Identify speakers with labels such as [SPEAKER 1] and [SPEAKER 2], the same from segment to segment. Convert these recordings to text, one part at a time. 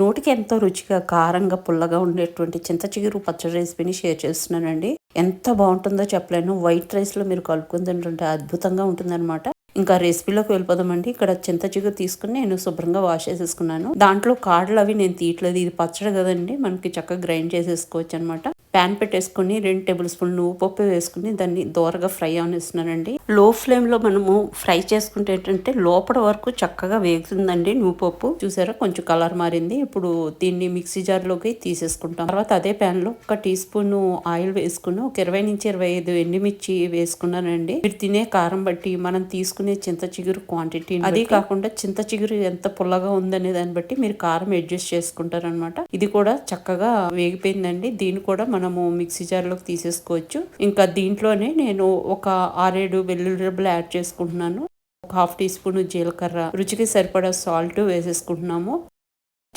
[SPEAKER 1] నోటికి ఎంతో రుచిగా కారంగా పుల్లగా ఉండేటువంటి చింత చిగురు పచ్చడి రెసిపీని షేర్ చేస్తున్నానండి. ఎంత బాగుంటుందో చెప్పలేను. వైట్ రైస్లో మీరు కలుపుకుని తింటుంటే అద్భుతంగా ఉంటుందన్నమాట. ఇంకా రెసిపీలోకి వెళ్ళిపోదామండి. ఇక్కడ చింత చిగురు తీసుకుని నేను శుభ్రంగా వాష్ చేసేసుకున్నాను. దాంట్లో కాడలు అవి నేను తీయట్లేదు. ఇది పచ్చడి కదండి. మనకి చక్కగా గ్రైండ్ చేసేసుకోవచ్చు అనమాట ప్యాన్ పెట్టేసుకుని రెండు టేబుల్ స్పూన్ నువ్వు పప్పు వేసుకుని దాన్ని దోరగా ఫ్రై అవనిస్తున్నానండి లో ఫ్లేమ్లో మనము ఫ్రై చేసుకుంటే ఏంటంటే లోపల వరకు చక్కగా వేగుతుందండి నువ్వు పప్పు. చూసారా? కొంచెం కలర్ మారింది. ఇప్పుడు దీన్ని మిక్సీ జార్లోకి తీసేసుకుంటాం. తర్వాత అదే ప్యాన్లో ఒక టీ స్పూన్ ఆయిల్ వేసుకుని ఒక ఇరవై నుంచి ఇరవై ఐదు ఎండుమిర్చి వేసుకున్నానండి. మీరు తినే కారం బట్టి మనం తీసుకునే చింత చిగురు క్వాంటిటీ అది కాకుండా చింత చిగురు ఎంత పుల్లగా ఉందనే దాన్ని బట్టి మీరు కారం అడ్జస్ట్ చేసుకుంటారనమాట ఇది కూడా చక్కగా వేగిపోయిందండి. దీన్ని కూడా మనము మిక్సీ జార్లోకి తీసేసుకోవచ్చు. ఇంకా దీంట్లోనే నేను ఒక ఆరేడు వెల్లుల్లి రెబ్బలు యాడ్ చేసుకుంటున్నాను. ఒక హాఫ్ టీ స్పూన్ జీలకర్ర. రుచికి సరిపడా సాల్ట్ వేసేసుకుంటున్నాము.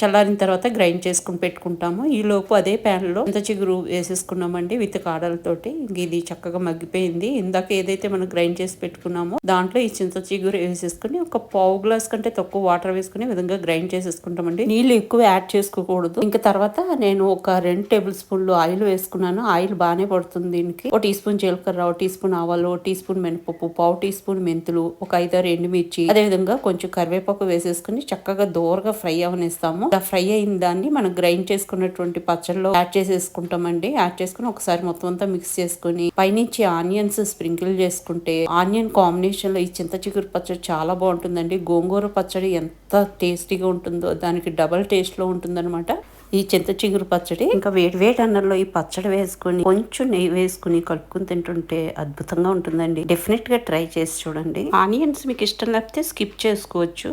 [SPEAKER 1] చల్లారిన తర్వాత గ్రైండ్ చేసుకుని పెట్టుకుంటాము. ఈ లోపు అదే ప్యాన్లో లో చిగురు వేసేసుకున్నామండి విత్ కాడలతోటి. ఇది చక్కగా మగ్గిపోయింది. ఇందాక ఏదైతే మనం గ్రైండ్ చేసి పెట్టుకున్నామో దాంట్లో ఈ చింత చిగురు వేసేసుకుని ఒక పావు గ్లాస్ కంటే తక్కువ వాటర్ వేసుకుని విధంగా గ్రైండ్ చేసేసుకుంటామండి. నీళ్ళు ఎక్కువ యాడ్ చేసుకోకూడదు. ఇంకా తర్వాత నేను ఒక రెండు టేబుల్ స్పూన్లు ఆయిల్ వేసుకున్నాను. ఆయిల్ బాగానే పడుతుంది దీనికి. ఒక టీ స్పూన్ జీలకర్ర ఒక టీ స్పూన్ ఆవాలు ఒక టీ స్పూన్ మినపప్పు పావు టీ స్పూన్ మెంతులు ఒక ఐదారు ఎండుమిర్చి. అదే విధంగా కొంచెం కరివేపాకు వేసేసుకుని చక్కగా దోరగా ఫ్రై అవనిస్తాము. ఇలా ఫ్రై అయిన దాన్ని మనం గ్రైండ్ చేసుకున్నటువంటి పచ్చడిలో యాడ్ చేసేసుకుంటామండి. యాడ్ చేసుకుని ఒకసారి మొత్తం అంతా మిక్స్ చేసుకుని పైనుంచి ఆనియన్స్ స్ప్రింకిల్ చేసుకుంటే ఆనియన్ కాంబినేషన్లో ఈ చింత చిగురు పచ్చడి చాలా బాగుంటుందండి. గోంగూర పచ్చడి ఎంత టేస్టీగా ఉంటుందో దానికి డబల్ టేస్ట్లో ఉంటుందన్నమాట. ఈ చింత చిగురు పచ్చడి ఇంకా వేడి వేడి అన్నంలో ఈ పచ్చడి వేసుకుని కొంచెం నెయ్యి వేసుకుని కలుపుకుని తింటుంటే అద్భుతంగా ఉంటుందండి. డెఫినెట్గా ట్రై చేసి చూడండి. ఆనియన్స్ మీకు ఇష్టం లేకపోతే స్కిప్ చేసుకోవచ్చు.